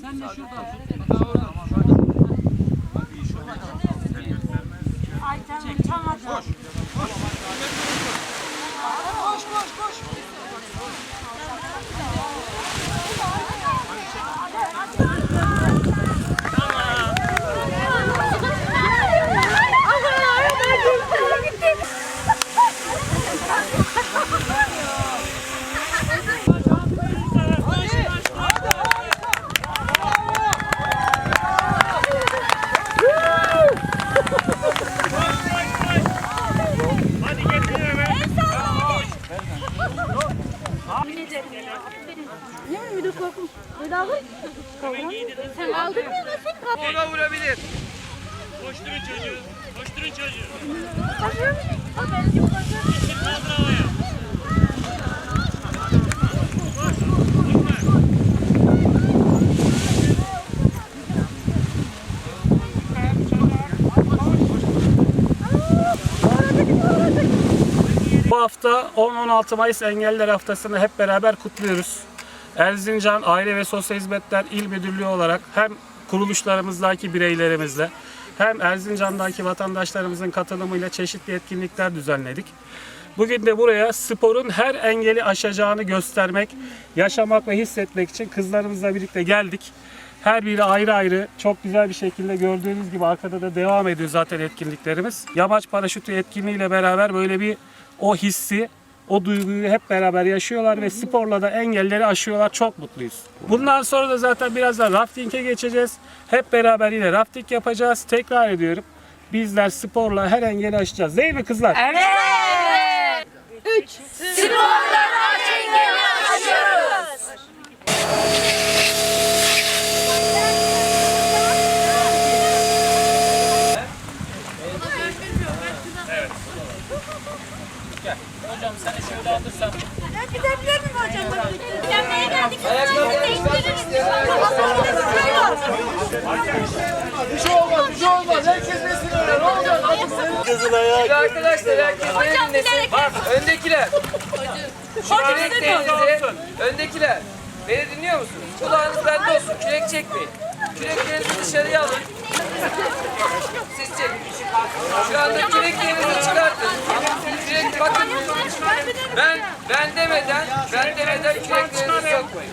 Sen de şuradan Hadi Ne mi müdür korkum? Bedava. Sen aldın mı nasıl? Ona vurabilir. Koşturun çocuğu. Koşturun çocuğu. İçin kaldır havaya. Bu hafta 10-16 Mayıs Engelliler Haftası'nı hep beraber kutluyoruz. Erzincan Aile ve Sosyal Hizmetler İl Müdürlüğü olarak hem kuruluşlarımızdaki bireylerimizle hem Erzincan'daki vatandaşlarımızın katılımıyla çeşitli etkinlikler düzenledik. Bugün de buraya sporun her engeli aşacağını göstermek, yaşamak ve hissetmek için kızlarımızla birlikte geldik. Her biri ayrı ayrı çok güzel bir şekilde gördüğünüz gibi arkada da devam ediyor zaten etkinliklerimiz. Yamaç paraşütü etkinliğiyle beraber böyle bir o hissi, o duyguyu hep beraber yaşıyorlar ve sporla da engelleri aşıyorlar. Çok mutluyuz. Bundan sonra da zaten birazdan rafting'e geçeceğiz. Hep beraber yine rafting yapacağız. Tekrar ediyorum. Bizler sporla her engeli aşacağız. Değil mi kızlar? Hocam Arkadaşlar herkes beni dinlesin. Öndekiler. Şu küreklerinizi, öndekiler. Beni dinliyor musunuz? Kulağınız bende olsun. Kürek çekmeyin. Küreklerinizi dışarıya alın. Siz çekin. Şu anda küreklerinizi çıkartın. Kürek bakın. Ben ben demeden, ben demeden küreklerinizi sokmayın.